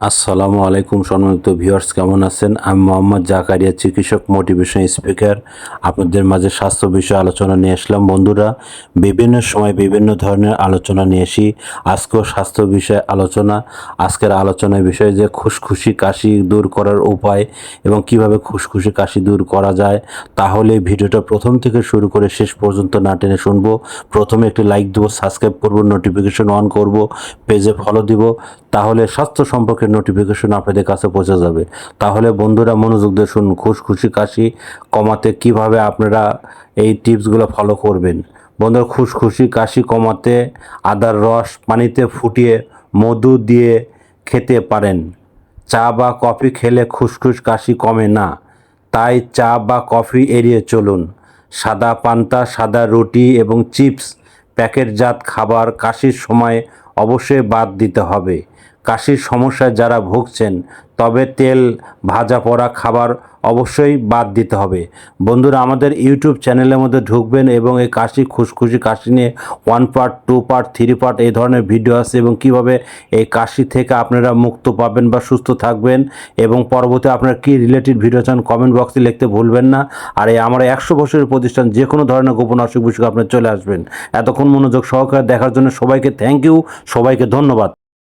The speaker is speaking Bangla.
আসসালামু আলাইকুম সম্মানিত ভিউয়ার্স, কেমন আছেন? আমি মোহাম্মদ জাকারিয়া, চিকিৎসক মোটিভেশন স্পিকার আপনাদের মাঝে স্বাস্থ্য বিষয়ে আলোচনা নিয়ে আসলাম। বন্ধুরা, বিভিন্ন সময় বিভিন্ন ধরনের আলোচনা নিয়ে আসি। আজকেও স্বাস্থ্য বিষয়ে আলোচনা। আজকের আলোচনার বিষয় যে খুশখুশি কাশি দূর করার উপায় এবং কীভাবে খুশখুশি কাশি দূর করা যায়, তাহলে ভিডিওটা প্রথম থেকে শুরু করে শেষ পর্যন্ত না টেনে শুনব। প্রথমে একটি লাইক দেবো সাবস্ক্রাইব করব নোটিফিকেশন অন করব পেজে ফলো দিব। তাহলে স্বাস্থ্য সম্পর্কে নোটিফিকেশন আপনাদের কাছে পৌঁছে যাবে। তাহলে বন্ধুরা মনোযোগ দিয়ে শুনুন খুশখুশি কাশি কমাতে কীভাবে আপনারা এই টিপসগুলো ফলো করবেন। বন্ধুরা খুশখুশি কাশি কমাতে আদার রস পানিতে ফুটিয়ে মধু দিয়ে খেতে পারেন। চা বা কফি খেলে খুশখুশ কাশি কমে না। তাই চা বা কফি এড়িয়ে চলুন। সাদা পান্তা, সাদা রুটি এবং চিপস, প্যাকেটজাত খাবার কাশির সময় অবশ্যই বাদ দিতে হবে। কাশির সমস্যায় যারা ভুগছেন, তবে তেল, ভাজা পড়া খাবার অবশ্যই বাদ দিতে হবে। বন্ধুরা, আমাদের ইউটিউব চ্যানেলের মধ্যে ঢুকবেন এবং এই কাশি, খুশখুশি কাশি নিয়ে one part two part three part এই ধরনের ভিডিও আছে এবং কীভাবে এই কাশি থেকে আপনারা মুক্ত পাবেন বা সুস্থ থাকবেন এবং পরবর্তী আপনারা কী রিলেটেড ভিডিও চান কমেন্ট বক্সে লিখতে ভুলবেন না। আর এই আমার একশো বছরের প্রতিষ্ঠান যে কোনো ধরনের গোপন অসুখ বিসুখ আপনার চলে আসবেন। এতক্ষণ মনোযোগ সহকারে দেখার জন্য সবাইকে থ্যাংক ইউ সবাইকে ধন্যবাদ।